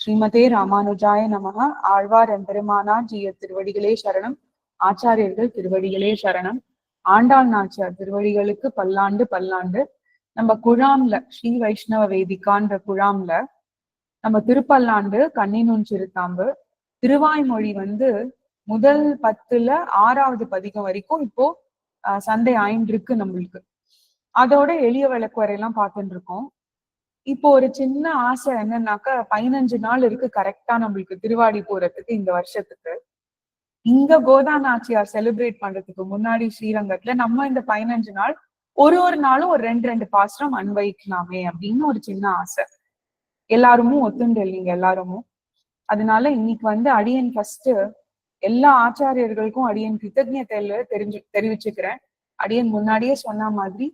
ஸ்ரீமதே ராமானுஜாய நமக ஆழ்வார் எம்பெருமானார் ஜிய திருவடிகளே சரணம். ஆச்சாரியர்கள் திருவடிகளே சரணம். ஆண்டாள் நாச்சியார் திருவடிகளுக்கு பல்லாண்டு பல்லாண்டு. நம்ம குழாம்ல ஸ்ரீ வைஷ்ணவ வேதிக்கான்ற குழாம்ல நம்ம திருப்பல்லாண்டு கண்ணினுன் சிறுத்தாம்பு. திருவாய்மொழி வந்து முதல் பத்துல ஆறாவது பதிகம் வரைக்கும் இப்போ ஆஹ் சண்டை ஆயின்றிருக்கு நம்மளுக்கு. அதோட எளிய விளக்கு எல்லாம் பார்த்துட்டு இருக்கோம் இப்போ ஒரு சின்ன ஆசை என்னன்னாக்கா பதினஞ்சு நாள் இருக்கு கரெக்டா நம்மளுக்கு திருவாடி போறதுக்கு இந்த வருஷத்துக்கு. இங்க கோதாநாச்சியார் செலிப்ரேட் பண்றதுக்கு முன்னாடி ஸ்ரீரங்கத்துல நம்ம இந்த பதினஞ்சு நாள் ஒரு ஒரு நாளும் ஒரு ரெண்டு ரெண்டு பாஸ்டம் அன்வைக்கலாமே அப்படின்னு ஒரு சின்ன ஆசை. எல்லாருமே ஒத்துண்டு இல்லைங்க எல்லாருமும் அதனால இன்னைக்கு வந்து அடியன் ஃபர்ஸ்ட் எல்லா ஆச்சாரியர்களுக்கும் அடியன் கிருத்தஜத்தை தெரிஞ்சு தெரிவிச்சுக்கிறேன். அடியன் முன்னாடியே சொன்ன மாதிரி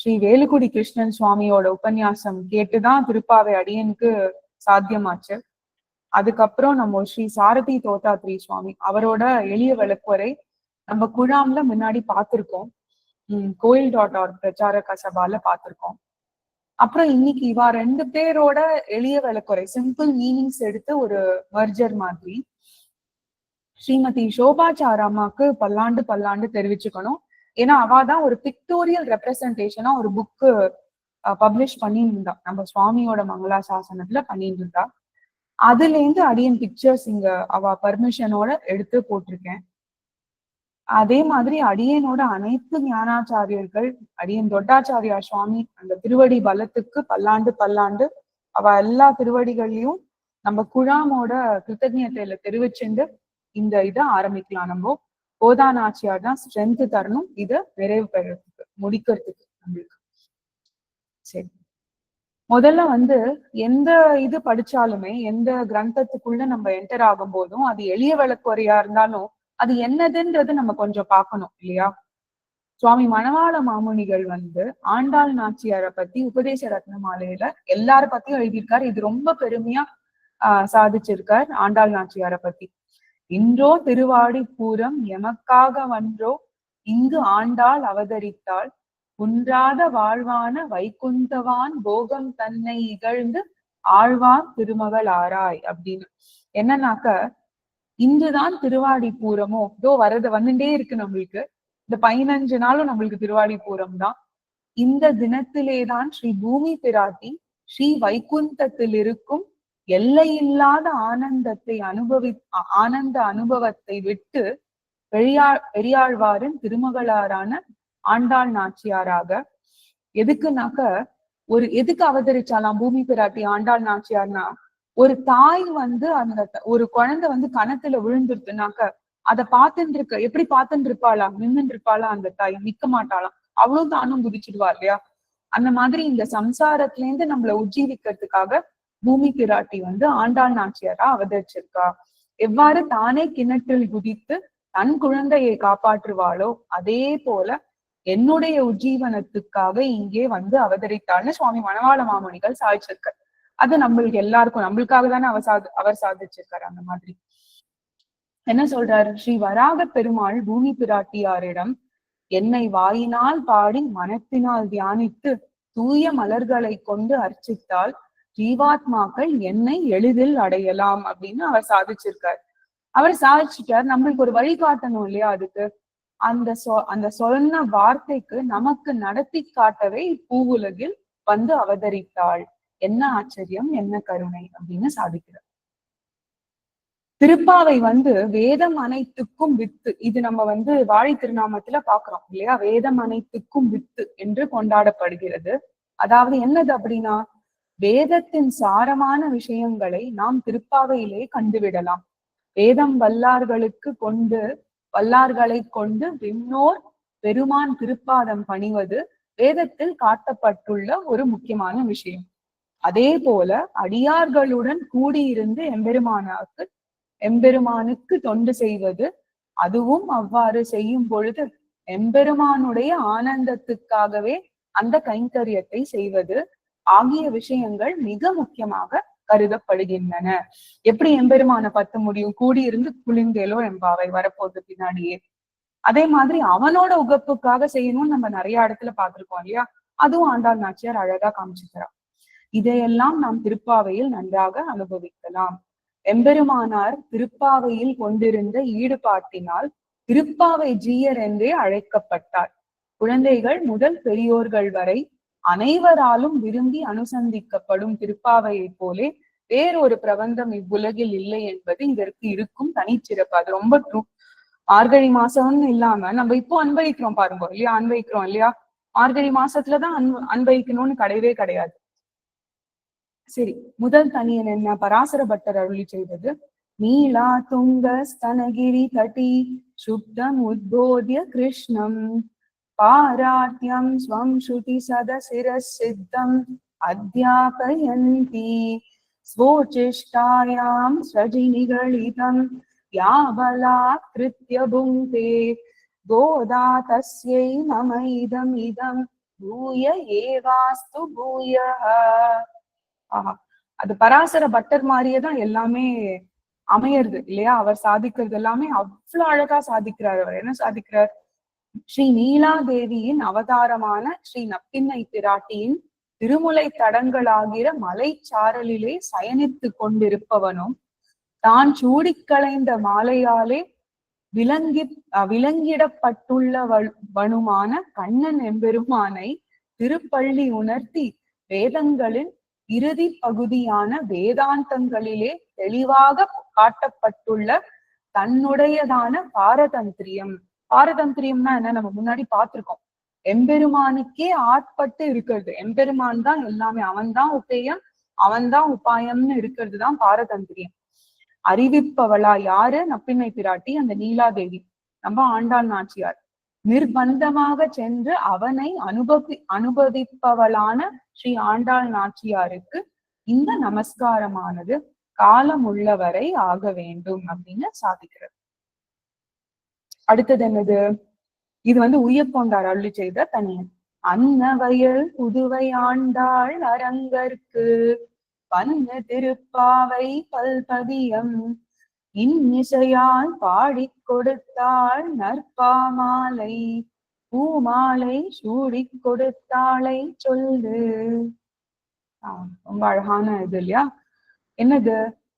ஸ்ரீ வேலுக்குடி கிருஷ்ணன் சுவாமியோட உபன்யாசம் கேட்டுதான் திருப்பாவை அடியனுக்கு சாத்தியமாச்சு. அதுக்கப்புறம் நம்ம ஸ்ரீ சாரதி தோத்தாத்ரி சுவாமி அவரோட எளிய விளக்குவரை நம்ம குழாம்ல முன்னாடி பார்த்திருக்கோம். உம் கோயில் டாட் ஆர் பிரச்சார கசபால பார்த்திருக்கோம். அப்புறம் இன்னைக்கு இவா ரெண்டு பேரோட எளிய விளக்குறை சிம்பிள் மீனிங்ஸ் எடுத்து ஒரு மர்ஜர் மாதிரி. ஸ்ரீமதி சோபாச்சாராமாக்கு பல்லாண்டு பல்லாண்டு தெரிவிச்சுக்கணும். ஏன்னா அவாதான் ஒரு பிக்டோரியல் ரெப்ரசன்டேஷனா ஒரு புக்கு பப்ளிஷ் பண்ணிட்டு இருந்தா நம்ம சுவாமியோட மங்களா சாசனத்துல பண்ணிட்டு இருந்தா அதுல இருந்து அடியன் பிக்சர்ஸ் இங்க அவ பர்மிஷனோட எடுத்து போட்டிருக்கேன். அதே மாதிரி அடியனோட அனைத்து ஞானாச்சாரியர்கள் அடியன் தொட்டாச்சாரியா சுவாமி அந்த திருவடி பலத்துக்கு பல்லாண்டு பல்லாண்டு அவ எல்லா திருவடிகள்லயும் நம்ம குழாமோட கிருத்தஜத்தையில தெரிவிச்சுண்டு இந்த இதை ஆரம்பிக்கலாம் நம்ம. கோதானாச்சியார் தான் ஸ்ட்ரென்த் தரணும். இதை நிறைவு பெறறதுக்கு முடிக்கிறதுக்கு நம்மளுக்கு. சரி. முதல்ல வந்து எந்த இது படிச்சாலுமே எந்த கிரந்தத்துக்குள்ள நம்ம என்டர் ஆகும் போதும் அது எளிய விளக்குறையா இருந்தாலும் அது என்னதுன்றது நம்ம கொஞ்சம் பார்க்கணும் இல்லையா? சுவாமி மணவாள மாமுனிகள் வந்து ஆண்டாள் நாச்சியாரை பத்தி உபதேச ரத்ன மாலையில எல்லார பத்தியும் எழுதியிருக்காரு. இது ரொம்ப பெருமையா ஆஹ் சாதிச்சிருக்கார் ஆண்டாள் நாச்சியாரை பத்தி. இன்றோ திருவாடி பூரம் எமக்காக வன்றோ? இங்கு ஆண்டாள் அவதரித்தாள். குன்றாத வாழ்வான வைகுந்தவான் போகம் தன்னை இகழ்ந்து ஆழ்வான் திருமகள் ஆராய் அப்படின்னு. என்னன்னாக்க இன்றுதான் திருவாடி பூரமோ? இதோ வரது வந்துட்டே இருக்கு நம்மளுக்கு. இந்த பதினஞ்சு நாளும் நம்மளுக்கு திருவாடி பூரம் தான். இந்த தினத்திலேதான் ஸ்ரீ பூமி பிராட்டி ஸ்ரீ வைகுந்தத்தில் இருக்கும் எல்லையில்லாத ஆனந்தத்தை அனுபவி ஆனந்த அனுபவத்தை விட்டு பெரியா பெரியாழ்வாரின் திருமகளாரான ஆண்டாள் நாச்சியாராக எதுக்குனாக்க ஒரு எதுக்கு அவதரிச்சாலாம் பூமி பிராட்டி ஆண்டாள் நாச்சியார்னா ஒரு தாய் வந்து அந்த ஒரு குழந்தை வந்து கணத்துல விழுந்துருதுனாக்க அதை பார்த்துட்டு இருக்க எப்படி பார்த்துட்டு இருப்பாளா நின்றுட்டு இருப்பாளா அந்த தாய்? நிக்க மாட்டாளாம் அவ்வளவு தானும் குதிச்சிடுவா இல்லையா? அந்த மாதிரி இந்த சம்சாரத்துல இருந்து நம்மள உஜ்ஜீவிக்கிறதுக்காக பூமி பிராட்டி வந்து ஆண்டாள் நாச்சியாரா அவதரிச்சிருக்கா. எவ்வாறு தானே கிணற்றில் குதித்து தன் குழந்தையை காப்பாற்றுவாளோ அதே போல என்னுடைய உஜ்ஜீவனத்துக்காக இங்கே வந்து அவதரித்தாள்னு சுவாமி மணவாள மாமணிகள் சாதிச்சிருக்கார். அது நம்மளுக்கு எல்லாருக்கும் நம்மளுக்காக தானே அவர் சாதி அவர் சாதிச்சிருக்காரு அந்த மாதிரி. என்ன சொல்றாரு? ஸ்ரீ வராக பெருமாள் பூமி பிராட்டியாரிடம் என்னை வாயினால் பாடி மனத்தினால் தியானித்து தூய மலர்களை கொண்டு அர்ச்சித்தால் ஜீவாத்மாக்கள் என்னை எளிதில் அடையலாம் அப்படின்னு அவர் சாதிச்சிருக்கார். அவர் சாதிச்சுட்டார். நம்மளுக்கு ஒரு வழிகாட்டணும் இல்லையா அதுக்கு? அந்த சொ அந்த சொன்ன வார்த்தைக்கு நமக்கு நடத்தி காட்டவே பூவுலகில் வந்து அவதரித்தாள். என்ன ஆச்சரியம் என்ன கருணை அப்படின்னு சாதிக்கிறார். திருப்பாவை வந்து வேதம் அனைத்துக்கும் வித்து இது நம்ம வந்து வாழை திருநாமத்துல பாக்குறோம் இல்லையா? வேதம் அனைத்துக்கும் வித்து என்று கொண்டாடப்படுகிறது. அதாவது என்னது அப்படின்னா வேதத்தின் சாரமான விஷயங்களை நாம் திருப்பாவையிலே கண்டுவிடலாம். வேதம் வல்லார்களுக்கு கொண்டு வல்லார்களை கொண்டு விண்ணோர் பெருமான் திருப்பாதம் பணிவது வேதத்தில் காட்டப்பட்டுள்ள ஒரு முக்கியமான விஷயம். அதே போல அடியார்களுடன் கூடியிருந்து எம்பெருமானாக்கு எம்பெருமானுக்கு தொண்டு செய்வது அதுவும் அவ்வாறு செய்யும் பொழுது எம்பெருமானுடைய ஆனந்தத்துக்காகவே அந்த கைங்கரியத்தை செய்வது ஆகிய விஷயங்கள் மிக முக்கியமாக கருதப்படுகின்றன. எப்படி எம்பெருமான பத்த முடியும்? கூடியிருந்து குளிந்தேலோ எம்பாவை வரப்போகுது பின்னாடியே. அதே மாதிரி அவனோட உகப்புக்காக செய்யணும்னு நம்ம நிறைய இடத்துல பார்த்திருக்கோம் இல்லையா? அதுவும் ஆண்டாள் நாச்சியார் அழகா காமிச்சுக்கிறா இதையெல்லாம் நாம் திருப்பாவையில் நன்றாக அனுபவிக்கலாம். எம்பெருமானார் திருப்பாவையில் கொண்டிருந்த ஈடுபாட்டினால் திருப்பாவை ஜீயர் என்றே அழைக்கப்பட்டார். குழந்தைகள் முதல் பெரியோர்கள் வரை அனைவராலும் விரும்பி அனுசந்திக்கப்படும் திருப்பாவையைப் போலே வேறொரு பிரபந்தம் இவ்வுலகில் இல்லை என்பது இதற்கு இருக்கும் தனிச்சிறப்பு. அது ரொம்ப ட்ரூ மார்கழி மாசம்னு இல்லாம நம்ம இப்போ அன்பளிக்கிறோம் பாருங்க இல்லையா? அன்பளிக்கிறோம் இல்லையா? மார்கழி மாசத்துலதான் அன்பு அன்பளிக்கணும்னு கிடையவே கிடையாது. சரி முதல் தனியன் என்ன? பராசர பட்டர் அருளி செய்தது. நீலா துங்க ஸ்தனகிரி தட்டி சுப்தம் உத்போதிய கிருஷ்ணம். பாராத்யம் ஸ்வம் ஸ்ருதி சதசிர சித்தம் அத்தியாபயந்தி स्वोचिष्टायां सृजिनिगलितं या बलात्कृत्य भुङ्क्ते गोदा तस्यै मम इदम् इदं பூய ஏவாஸ்து பூயः ஆஹா அது பராசர பட்டர் மாதிரியே தான் எல்லாமே அமையறது இல்லையா அவர் சாதிக்கிறது எல்லாமே அவ்வளவு அழகா சாதிக்கிறார் அவர் என்ன சாதிக்கிறார் ஸ்ரீ நீலாதேவியின் அவதாரமான ஸ்ரீ நப்பின்னை பிராட்டியின் திருமுலை தடங்களாகிற மலைச்சாரலிலே சயனித்து கொண்டிருப்பவனும் தான் சூடிக் களைந்த மாலையாலே விலங்கி விலங்கிடப்பட்டுள்ளவனுமான கண்ணன் எம்பெருமானை திருப்பள்ளி உணர்த்தி வேதங்களின் இறுதி பகுதியான வேதாந்தங்களிலே தெளிவாக காட்டப்பட்டுள்ள தன்னுடையதான பாரதந்திரியம். பாரதந்திரியம்னா என்ன? நம்ம முன்னாடி பார்த்திருக்கோம். எம்பெருமானுக்கே ஆட்பட்டு இருக்கிறது. எம்பெருமான் தான் எல்லாமே. அவன் தான் உபேயம் அவன் தான் உபாயம்னு இருக்கிறது தான் பாரதந்திரியம். அறிவிப்பவளா யாரு? நப்பின்மை பிராட்டி அந்த நீலாதேவி நம்ம ஆண்டாள் நாச்சியார். நிர்பந்தமாக சென்று அவனை அனுபவி அனுபவிப்பவளான ஸ்ரீ ஆண்டாள் நாச்சியாருக்கு இந்த நமஸ்காரமானது காலம் உள்ளவரை ஆக வேண்டும் அப்படின்னு சாதிக்கிறது. அடுத்தது என்னது? இது வந்து உய்யக்கொண்டார் அருளி செய்த தனியன். அன்ன வயல் புதுவை ஆண்டாள் அரங்கற்கு பன்னு திருப்பாவை பல்பதியம். இன்னிசையால் பாடிக் கொடுத்தாள் நற்பாமாலை. பூமாலை சூடி கொடுத்தாளை சொல்லு ஆஹ் ரொம்ப அழகான இது இல்லையா? என்னது?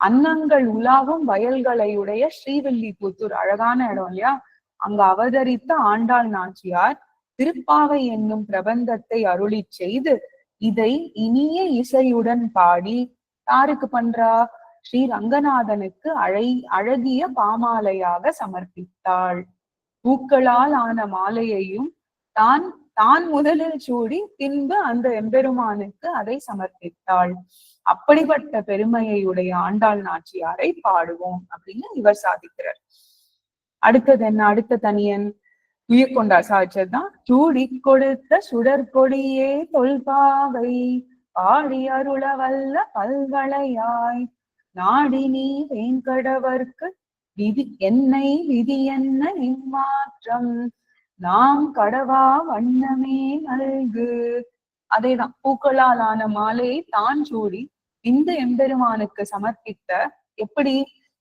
அன்னங்கள் உலாவும் வயல்களை உடைய ஸ்ரீவில்லிபுத்தூர். அழகான இடம் இல்லையா? அங்கு அவதரித்த ஆண்டாள் நாச்சியார் திருப்பாவை என்னும் பிரபந்தத்தை அருளி செய்து இதை இனிய இசையுடன் பாடி யாருக்கு பண்றா? ஸ்ரீ ரங்கநாதனுக்கு அழை அழகிய பாமாலையாக சமர்ப்பித்தாள். பூக்களால் ஆன மாலையையும் தான் தான் முதலில் சூடி பின்பு அந்த எம்பெருமானுக்கு அதை சமர்ப்பித்தாள். அப்படிப்பட்ட பெருமையை உடைய ஆண்டாள் நாச்சியாரை பாடுவோம் அப்படின்னு இவர் சாதிக்கிறார். அடுத்தது என்ன? அடுத்த தனியன் உயிர்கொண்டார் சாதிச்சதுதான் சூடி கொடுத்த சுடற்கொடியே தொல்பாவை பாடி அருள வல்ல பல்வளையாய். நாடி நீ வேங்கடவர்க்கு விதி என்னை விதி என்ன இம்மாற்றம் நாம் கடவா வண்ணமே நல்கு. அதேதான் பூக்களால் ஆன மாலையை தான் சூடி இந்த எம்பெருமானுக்கு சமர்ப்பித்த எப்படி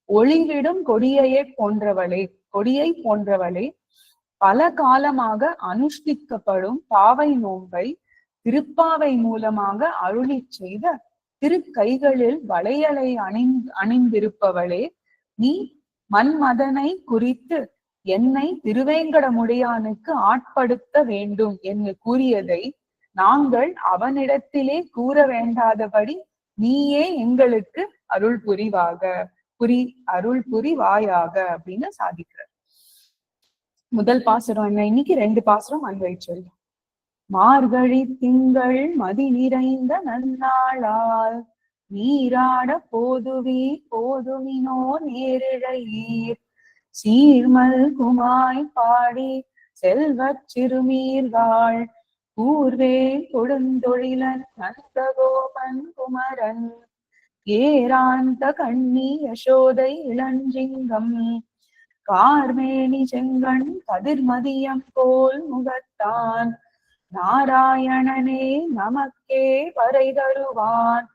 ஒளிவிடும் கொடியையே போன்றவளே. கொடியை போன்றவளே பல காலமாக அனுஷ்டிக்கப்படும் பாவை நோன்பை திருப்பாவை மூலமாக அருளி செய்த திருக்கைகளில் வளையலை அணிந்து அணிந்திருப்பவளே நீ மன்மதனை குறித்து என்னை திருவேங்கடமுடையானுக்கு ஆட்படுத்த வேண்டும் என்று கூறியதை நாங்கள் அவனிடத்திலே கூற வேண்டாதபடி நீயே எங்களுக்கு அருள் புரிவாக புரி அருள் புரிவாயாக அப்படின்னு சாதிக்கிறார். முதல் பாசுரம் என்ன? இன்னைக்கு ரெண்டு பாசுரம் அன்வை சொல்லும் மார்கழி திங்கள் மதி நிறைந்த நன்னாளால் நீராட போதுவி போதுமினோ நேரிழையீர். சீர்மல் குமாய் பாடி செல்வச் சிறுமீர்வாள் கூர்வே கொடுந்தொழிலன் நந்தகோபன் குமரன். ஏராந்த கண்ணி யசோதை இளஞ்சிங்கம். கார்மேனி செங்கண் கதிர்மதியம் போல் முகத்தான். நாராயணனே நமக்கே வரை தருவான்.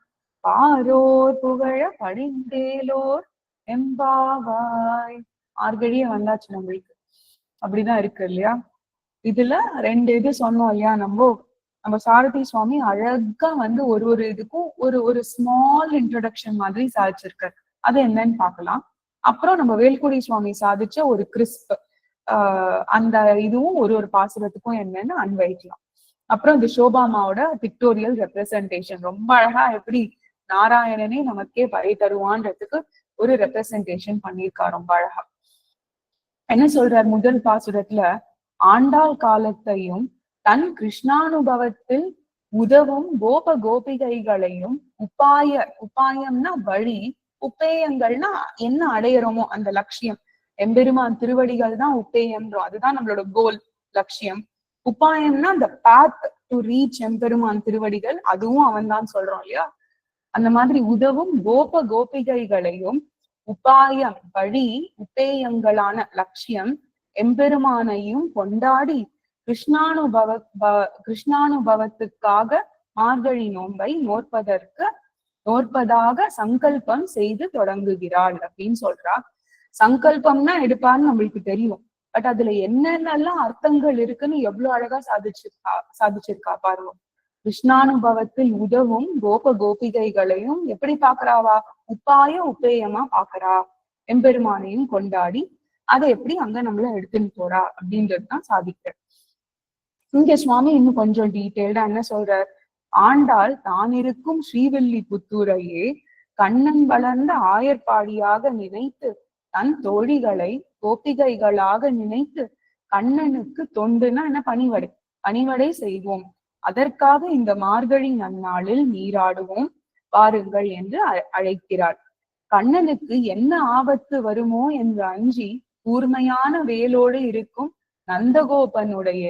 பாரோர் புகழ படிந்தேலோர் எம்பாவாய். ஆர்கழியே வந்தாச்சு நம்மளுக்கு. அப்படிதான் இருக்கு இல்லையா? இதுல ரெண்டு இது சொன்னோம் இல்லையா? நம்ம நம்ம சாரதி சுவாமி அழகா வந்து ஒரு ஒரு இதுக்கும் ஒரு ஒரு ஸ்மால் இன்ட்ரடக்ஷன் மாதிரி சாதிச்சிருக்காரு. அது என்னன்னு பார்க்கலாம். அப்புறம் நம்ம வேல்குடி சுவாமி சாதிச்ச ஒரு கிறிஸ்ப் ஆஹ் அந்த இதுவும் ஒரு ஒரு பாசுரத்துக்கும் என்னன்னு அன்வைக்கலாம் அப்புறம் இந்த சோபாமாவோட பிக்டோரியல் ரெப்ரசன்டேஷன் ரொம்ப அழகா எப்படி நாராயணனே நமக்கே வரை தருவான்றதுக்கு ஒரு ரெப்ரசன்டேஷன் பண்ணியிருக்கா ரொம்ப அழகா. என்ன சொல்றார் முதல் பாசுரத்துல? ஆண்டாள் காலத்தையும் தன் கிருஷ்ணானுபவத்தில் உதவும் கோப கோபிகைகளையும் உபாய உபாயம்னா வழி உப்பேயங்கள்னா என்ன அடையறோமோ அந்த லட்சியம். எம்பெருமான் திருவடிகள் தான் உப்பேயம்ன்றோம் அதுதான் நம்மளோட கோல் லட்சியம். உபாயம்னா அந்த பாத் டு ரீச் எம்பெருமான் திருவடிகள் அதுவும் அவன் தான் சொல்றோம் இல்லையா? அந்த மாதிரி உதவும் கோப கோபிகைகளையும் உபாயம் வழி உபேயங்களான லட்சியம் எம்பெருமானையும் கொண்டாடி கிருஷ்ணானுபவ கிருஷ்ணானுபவத்துக்காக மார்கழி நோன்பை நோற்பதற்கு நோற்பதாக சங்கல்பம் செய்து தொடங்குகிறாள் அப்படின்னு சொல்றா. சங்கல்பம்னா எடுப்பான்னு நம்மளுக்கு தெரியும். பட் அதுல என்னென்னலாம் அர்த்தங்கள் இருக்குன்னு எவ்வளவு அழகா சாதிச்சிருக்கா சாதிச்சிருக்கா பாருங்க. கிருஷ்ணானுபவத்தில் உதவும் கோப கோபிகைகளையும் எப்படி பாக்குறாவா உப்பாய உப்பேயமா பாக்குறா எம்பெருமானையும் கொண்டாடி அதை எப்படி அங்க நம்மள எடுத்துன்னு போறா அப்படின்றதுதான் சாதிக்கிறேன். இங்க சுவாமி இன்னும் கொஞ்சம் டீட்டெயில்டா என்ன சொல்றார்? ஆண்டாள் தான் இருக்கும் ஸ்ரீவெல்லி புத்தூரையே கண்ணன் வளர்ந்த ஆயர்பாடியாக நினைத்து தன் தோழிகளை கோபிகைகளாக நினைத்து கண்ணனுக்கு தொண்டுனா என்ன? பணிவடை. பணிவடை செய்வோம். அதற்காக இந்த மார்கழி நன்னாளில் நீராடுவோம். பாருங்கள் என்று அழைக்கிறார். கண்ணனுக்கு என்ன ஆபத்து வருமோ என்று அஞ்சி கூர்மையான வேலோடு இருக்கும் நந்தகோபனுடைய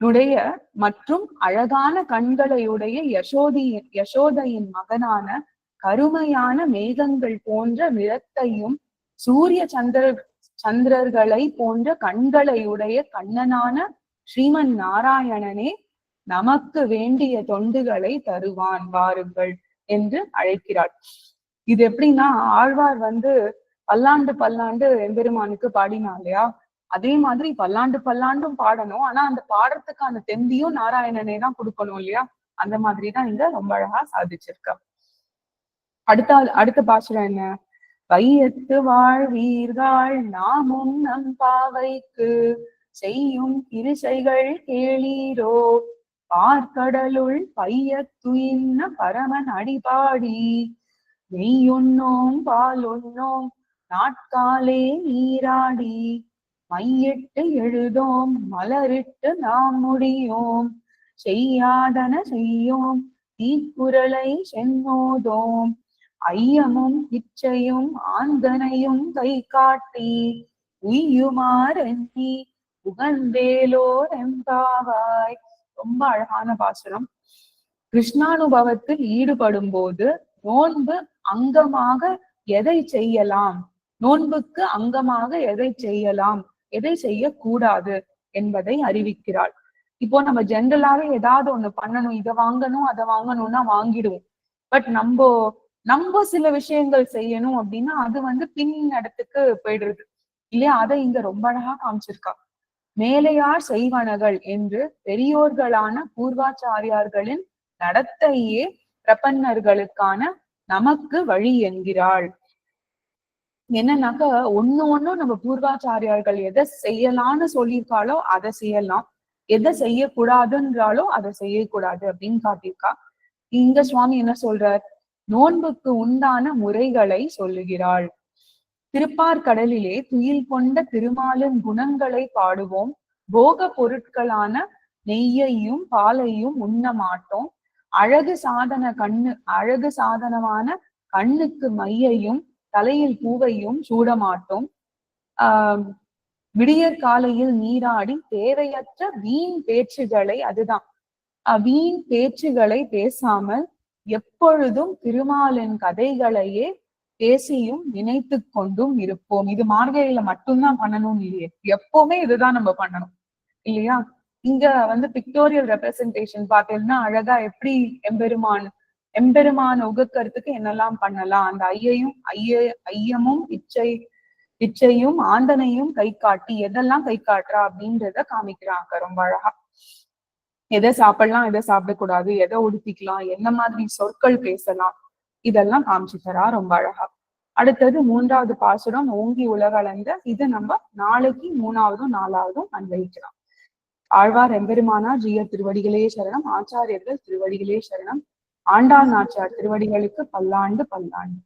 உடைய மற்றும் அழகான கண்களையுடைய யசோதி யசோதையின் மகனான கருமையான மேகங்கள் போன்ற நிறத்தையும் சூரிய சந்திர சந்திரர்களை போன்ற கண்களையுடைய கண்ணனான ஸ்ரீமன் நாராயணனே நமக்கு வேண்டிய தொண்டுகளை தருவான் வாருங்கள் என்று அழைக்கிறார் இது எப்படின்னா ஆழ்வார் வந்து பல்லாண்டு பல்லாண்டு எம்பெருமானுக்கு பாடினா இல்லையா? அதே மாதிரி பல்லாண்டு பல்லாண்டும் பாடணும். ஆனா அந்த பாடுறதுக்கான தெம்பியும் நாராயணனே தான் கொடுக்கணும் இல்லையா? அந்த மாதிரிதான் இங்க ரொம்ப அழகா சாதிச்சிருக்க. அடுத்த அடுத்த பாசுரம் என்ன? வையத்து வாழ்வீர்கள் நாமும் நம் பாவைக்கு செய்யும் கிருசைகள் கேளீரோ? பார்க்கடலுள் பையத்துயின்ன பரமன் அடிபாடி. நெய்யுண்ணோம் பால் நாட்காலே நீராடி. மையிட்டு எழுதோம் மலரிட்டு நாம் முடியோம். செய்யாதன செய்யோம் தீக்குரலை சென்னோதோம். ஐயமும் இச்சையும் ஆந்தனையும் கை காட்டி உய்யுமாறி உகந்தேலோர் எம்பாவாய் ரொம்ப அழகான பாசுரம். கிருஷ்ணானுபவத்தில் ஈடுபடும் போது நோன்பு அங்கமாக எதை செய்யலாம்? நோன்புக்கு அங்கமாக எதை செய்யலாம்? எதை செய்யக்கூடாது என்பதை அறிவிக்கிறாள். இப்போ நம்ம ஜென்ரலாவே ஏதாவது ஒண்ணு பண்ணணும் இதை வாங்கணும் அதை வாங்கணும்னா வாங்கிடுவோம். பட் நம்ம நம்ம சில விஷயங்கள் செய்யணும் அப்படின்னா அது வந்து பின் இடத்துக்கு போயிடுறது. இல்லையா? அதை இங்க ரொம்ப அழகா காமிச்சிருக்கா. மேலையார் செய்வனகள் என்று பெரியோர்களான பூர்வாச்சாரியார்களின் நடத்தையே பிரபன்னர்களுக்கான நமக்கு வழி என்கிறாள். என்னன்னாக்க ஒண்ணு ஒண்ணும் நம்ம பூர்வாச்சாரியார்கள் எதை செய்யலாம்னு சொல்லியிருக்காளோ அதை செய்யலாம். எதை செய்யக்கூடாதுன்றாலோ அதை செய்யக்கூடாது அப்படின்னு காட்டியிருக்கா. இங்க சுவாமி என்ன சொல்றார்? நோன்புக்கு உண்டான முறைகளை சொல்லுகிறாள். திருப்பார்கடலிலே துயில் கொண்ட திருமாலின் குணங்களை பாடுவோம். போக பொருட்களான நெய்யையும் பாலையும் உண்ண மாட்டோம். அழகு சாதன கண்ணு அழகு சாதனமான கண்ணுக்கு மையையும் தலையில் பூவையும் சூடமாட்டோம். ஆஹ் விடியற் காலையில் நீராடி தேவையற்ற வீண் பேச்சுகளை அதுதான். வீண் பேச்சுகளை பேசாமல் எப்பொழுதும் திருமாலின் கதைகளையே பேசியும் நினைத்து கொண்டும் இருப்போம். இது மார்கழியில மட்டும்தான் பண்ணணும் இல்லையே? எப்பவுமே இதுதான் நம்ம பண்ணணும். இல்லையா? இங்க வந்து பிக்டோரியல் ரெப்ரசன்டேஷன் பார்த்தீங்கன்னா அழகா எப்படி எம்பெருமான் எம்பெருமான உகக்கிறதுக்கு என்னெல்லாம் பண்ணலாம்? அந்த ஐயையும் ஐய ஐயமும் இச்சை இச்சையும் ஆந்தனையும் கை காட்டி எதெல்லாம் கை காட்டுறா அப்படின்றத காமிக்கிறாங்க. ரொம்ப அழகா. எதை சாப்பிடலாம் எதை சாப்பிடக்கூடாது எதை உடுத்திக்கலாம் என்ன மாதிரி சொற்கள் பேசலாம் இதெல்லாம் காமிச்சுத்தரா ரொம்ப அழகா. அடுத்தது மூன்றாவது பாசுரம் ஓங்கி உலகளந்த இது நம்ம நாளைக்கு மூணாவதும் நாலாவதும் அன்வைக்கலாம் ஆழ்வார் எம்பெருமானார் ஜீய திருவடிகளே சரணம் ஆச்சாரியர்கள் திருவடிகளே சரணம். ஆண்டாள் நாச்சியார் திருவடிகளுக்கு பல்லாண்டு பல்லாண்டு.